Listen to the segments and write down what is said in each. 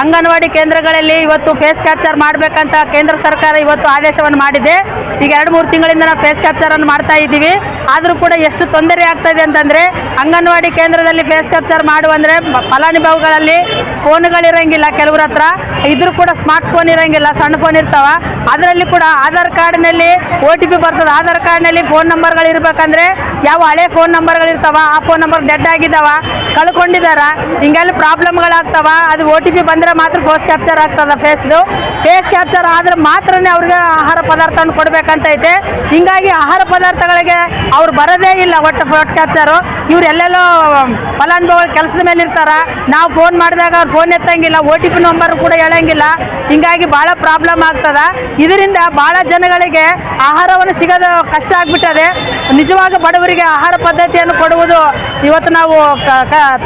ಅಂಗನವಾಡಿ ಕೇಂದ್ರಗಳಲ್ಲಿ ಇವತ್ತು face capture ಮಾಡಬೇಕಂತ ಕೇಂದ್ರ ಸರ್ಕಾರ ಇವತ್ತು ಆದೇಶವನ್ನು ಮಾಡಿದೆ. ಈಗ ಎರಡು ಮೂರು ತಿಂಗಳಿಂದ ನಾವು ಫೇಸ್ ಕ್ಯಾಪ್ಚರನ್ನು ಮಾಡ್ತಾ ಇದ್ದೀವಿ. ಆದರೂ ಕೂಡ ಎಷ್ಟು ತೊಂದರೆ ಆಗ್ತಾ ಇದೆ ಅಂತಂದರೆ ಅಂಗನವಾಡಿ ಕೇಂದ್ರದಲ್ಲಿ ಫೇಸ್ ಕ್ಯಾಪ್ಚರ್ ಮಾಡುವಂದರೆ ಫಲಾನುಭವಿಗಳಲ್ಲಿ ಫೋನ್ಗಳಿರೋಂಗಿಲ್ಲ. ಕೆಲವ್ರ ಹತ್ರ ಇದ್ರೂ ಕೂಡ ಸ್ಮಾರ್ಟ್ ಫೋನ್ ಇರಂಗಿಲ್ಲ, ಸಣ್ಣ ಫೋನ್ ಇರ್ತಾವೆ. ಅದರಲ್ಲಿ ಕೂಡ ಆಧಾರ್ ಕಾರ್ಡ್ನಲ್ಲಿ ಓ ಟಿ ಪಿ ಬರ್ತದೆ. ಆಧಾರ್ ಕಾರ್ಡ್ನಲ್ಲಿ ಫೋನ್ ನಂಬರ್ಗಳು ಇರಬೇಕಂದ್ರೆ ಯಾವ ಹಳೆ ಫೋನ್ ನಂಬರ್ಗಳಿರ್ತಾವ ಆ ಫೋನ್ ನಂಬರ್ ಡೆಡ್ ಆಗಿದ್ದಾವ ಕಳ್ಕೊಂಡಿದಾರ, ಹಿಂಗೆಲ್ಲ ಪ್ರಾಬ್ಲಮ್ಗಳಾಗ್ತಾವ ಅದು ಒ ಟಿ ಪಿ ಬಂದರೆ ಮಾತ್ರ ಫೋಸ್ ಕ್ಯಾಪ್ಚರ್ ಆಗ್ತದ ಫೇಸ್ದು ಫೇಸ್ ಕ್ಯಾಪ್ಚರ್ ಆದ್ರೆ ಮಾತ್ರನೇ ಅವ್ರಿಗೆ ಆಹಾರ ಪದಾರ್ಥವನ್ನು ಕೊಡಬೇಕಂತೈತೆ. ಹಿಂಗಾಗಿ ಆಹಾರ ಪದಾರ್ಥಗಳಿಗೆ ಅವ್ರು ಬರೋದೇ ಇಲ್ಲ ಒಟ್ಟು ಕ್ಯಾಪ್ಚರು ಇವ್ರು ಎಲ್ಲೆಲ್ಲೋ ಫಲಾನುಭವಿ ಕೆಲಸದ ಮೇಲೆ ಇರ್ತಾರ. ನಾವು ಫೋನ್ ಮಾಡಿದಾಗ ಅವ್ರು ಫೋನ್ ಎತ್ತಂಗಿಲ್ಲ ಓ ಟಿ ಪಿ ನಂಬರ್ ಕೂಡ ಹೇಳಂಗಿಲ್ಲ ಹಿಂಗಾಗಿ ಭಾಳ ಪ್ರಾಬ್ಲಮ್ ಆಗ್ತದ. ಇದರಿಂದ ಭಾಳ ಜನಗಳಿಗೆ ಆಹಾರವನ್ನು ಸಿಗೋದು ಕಷ್ಟ ಆಗ್ಬಿಟ್ಟದೆ. ನಿಜವಾಗ ಬಡವರಿಗೆ ಆಹಾರ ಪದ್ಧತಿಯನ್ನು ಕೊಡುವುದು ಇವತ್ತು ನಾವು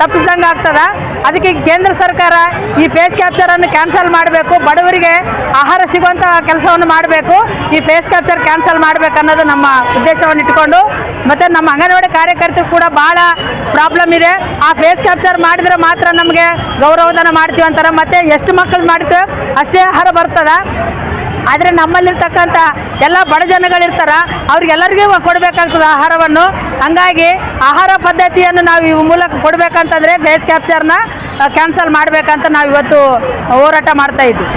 ತಪ್ಪಿಸ್ದಂಗೆ ಆಗ್ತದ. ಅದಕ್ಕೆ ಕೇಂದ್ರ ಸರ್ಕಾರ ಈ ಫೇಸ್ ಕ್ಯಾಪ್ಚರ್ ಅನ್ನು ಕ್ಯಾನ್ಸಲ್ ಮಾಡಬೇಕು, ಬಡವರಿಗೆ ಆಹಾರ ಸಿಗುವಂಥ ಕೆಲಸವನ್ನು ಮಾಡಬೇಕು, ಈ ಫೇಸ್ ಕ್ಯಾಪ್ಚರ್ ಕ್ಯಾನ್ಸಲ್ ಮಾಡಬೇಕು ಅನ್ನೋದು ನಮ್ಮ ಉದ್ದೇಶವನ್ನು ಇಟ್ಕೊಂಡು ಮತ್ತು ನಮ್ಮ ಅಂಗನವಾಡಿ ಕಾರ್ಯಕರ್ತರು ಕೂಡ ಭಾಳ ಪ್ರಾಬ್ಲಮ್ ಇದೆ. ಆ ಫೇಸ್ ಕ್ಯಾಪ್ಚರ್ ಮಾಡಿದ್ರೆ ಮಾತ್ರ ನಮಗೆ ಗೌರವಧನ ಮಾಡ್ತೀವಿ ಅಂತಾರೆ, ಮತ್ತು ಎಷ್ಟು ಮಕ್ಕಳು ಮಾಡ್ತೀವಿ ಅಷ್ಟೇ ಆಹಾರ ಬರ್ತದ. ಆದರೆ ನಮ್ಮಲ್ಲಿರ್ತಕ್ಕಂಥ ಎಲ್ಲ ಬಡ ಜನಗಳಿರ್ತಾರ, ಅವ್ರಿಗೆಲ್ಲರಿಗೂ ಕೊಡಬೇಕಾಗ್ತದೆ ಆಹಾರವನ್ನು. ಹಂಗಾಗಿ ಆಹಾರ ಪದ್ಧತಿಯನ್ನು ನಾವು ಈ ಮೂಲಕ ಕೊಡಬೇಕಂತಂದರೆ ಬೇಸ್ ಕ್ಯಾಪ್ಚರ್ನ ಕ್ಯಾನ್ಸಲ್ ಮಾಡಬೇಕಂತ ನಾವು ಇವತ್ತು ಹೋರಾಟ ಮಾಡ್ತಾ ಇದ್ವಿ